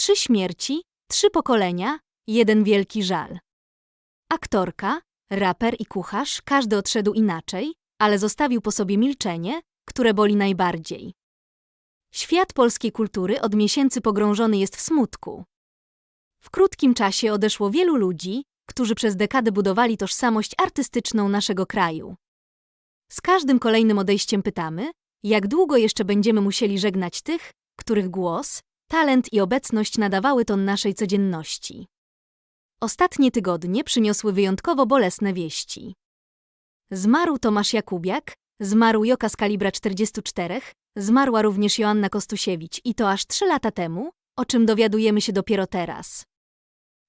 Trzy śmierci, trzy pokolenia, jeden wielki żal. Aktorka, raper i kucharz, każdy odszedł inaczej, ale zostawił po sobie milczenie, które boli najbardziej. Świat polskiej kultury od miesięcy pogrążony jest w smutku. W krótkim czasie odeszło wielu ludzi, którzy przez dekady budowali tożsamość artystyczną naszego kraju. Z każdym kolejnym odejściem pytamy, jak długo jeszcze będziemy musieli żegnać tych, których głos, talent i obecność nadawały ton naszej codzienności. Ostatnie tygodnie przyniosły wyjątkowo bolesne wieści. Zmarł Tomasz Jakubiak, zmarł Joka z kalibra 44, zmarła również Joanna Kostusiewicz i to aż trzy lata temu, o czym dowiadujemy się dopiero teraz.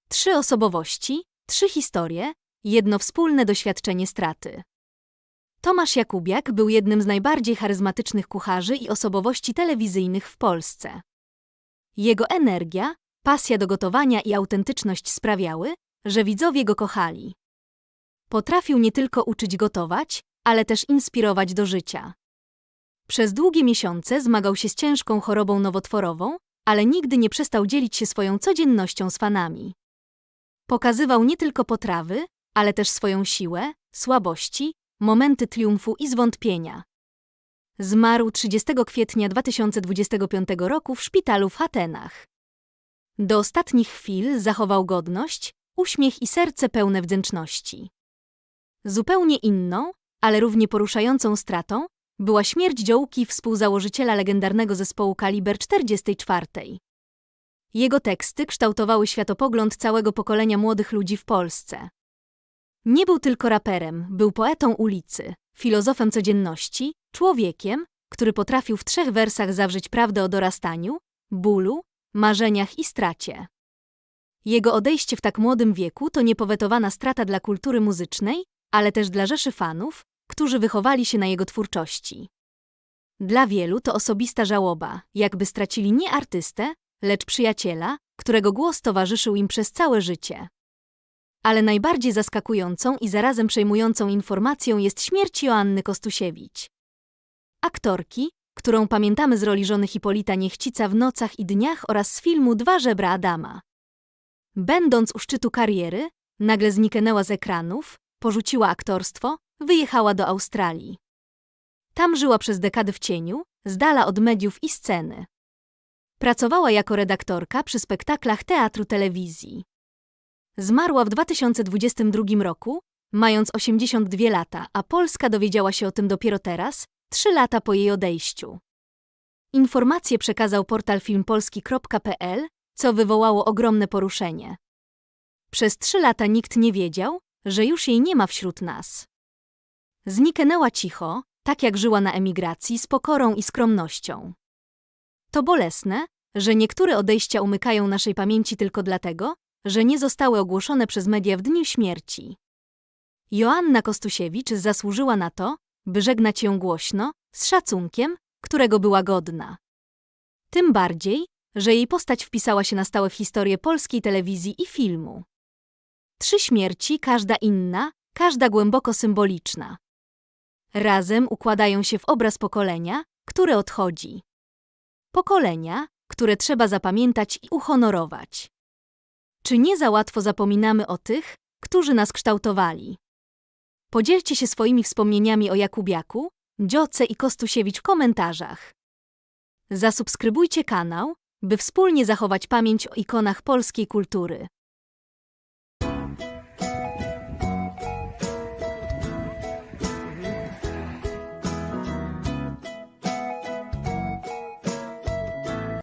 Trzy osobowości, trzy historie, jedno wspólne doświadczenie straty. Tomasz Jakubiak był jednym z najbardziej charyzmatycznych kucharzy i osobowości telewizyjnych w Polsce. Jego energia, pasja do gotowania i autentyczność sprawiały, że widzowie go kochali. Potrafił nie tylko uczyć gotować, ale też inspirować do życia. Przez długie miesiące zmagał się z ciężką chorobą nowotworową, ale nigdy nie przestał dzielić się swoją codziennością z fanami. Pokazywał nie tylko potrawy, ale też swoją siłę, słabości, momenty triumfu i zwątpienia. Zmarł 30 kwietnia 2025 roku w szpitalu w Atenach. Do ostatnich chwil zachował godność, uśmiech i serce pełne wdzięczności. Zupełnie inną, ale równie poruszającą stratą była śmierć dziołki współzałożyciela legendarnego zespołu Kaliber 44. Jego teksty kształtowały światopogląd całego pokolenia młodych ludzi w Polsce. Nie był tylko raperem, był poetą ulicy, filozofem codzienności, człowiekiem, który potrafił w trzech wersach zawrzeć prawdę o dorastaniu, bólu, marzeniach i stracie. Jego odejście w tak młodym wieku to niepowetowana strata dla kultury muzycznej, ale też dla rzeszy fanów, którzy wychowali się na jego twórczości. Dla wielu to osobista żałoba, jakby stracili nie artystę, lecz przyjaciela, którego głos towarzyszył im przez całe życie. Ale najbardziej zaskakującą i zarazem przejmującą informacją jest śmierć Joanny Kostusiewicz. Aktorki, którą pamiętamy z roli żony Hipolita Niechcica w Nocach i Dniach oraz z filmu Dwa żebra Adama. Będąc u szczytu kariery, nagle zniknęła z ekranów, porzuciła aktorstwo, wyjechała do Australii. Tam żyła przez dekady w cieniu, z dala od mediów i sceny. Pracowała jako redaktorka przy spektaklach teatru telewizji. Zmarła w 2022 roku, mając 82 lata, a Polska dowiedziała się o tym dopiero teraz, trzy lata po jej odejściu. Informację przekazał portal filmpolski.pl, co wywołało ogromne poruszenie. Przez trzy lata nikt nie wiedział, że już jej nie ma wśród nas. Zniknęła cicho, tak jak żyła na emigracji, z pokorą i skromnością. To bolesne, że niektóre odejścia umykają naszej pamięci tylko dlatego, że nie zostały ogłoszone przez media w dniu śmierci. Joanna Kostusiewicz zasłużyła na to, by żegnać ją głośno, z szacunkiem, którego była godna. Tym bardziej, że jej postać wpisała się na stałe w historię polskiej telewizji i filmu. Trzy śmierci, każda inna, każda głęboko symboliczna. Razem układają się w obraz pokolenia, które odchodzi. Pokolenia, które trzeba zapamiętać i uhonorować. Czy nie za łatwo zapominamy o tych, którzy nas kształtowali? Podzielcie się swoimi wspomnieniami o Jakubiaku, Dzioce i Kostusiewicz w komentarzach. Zasubskrybujcie kanał, by wspólnie zachować pamięć o ikonach polskiej kultury.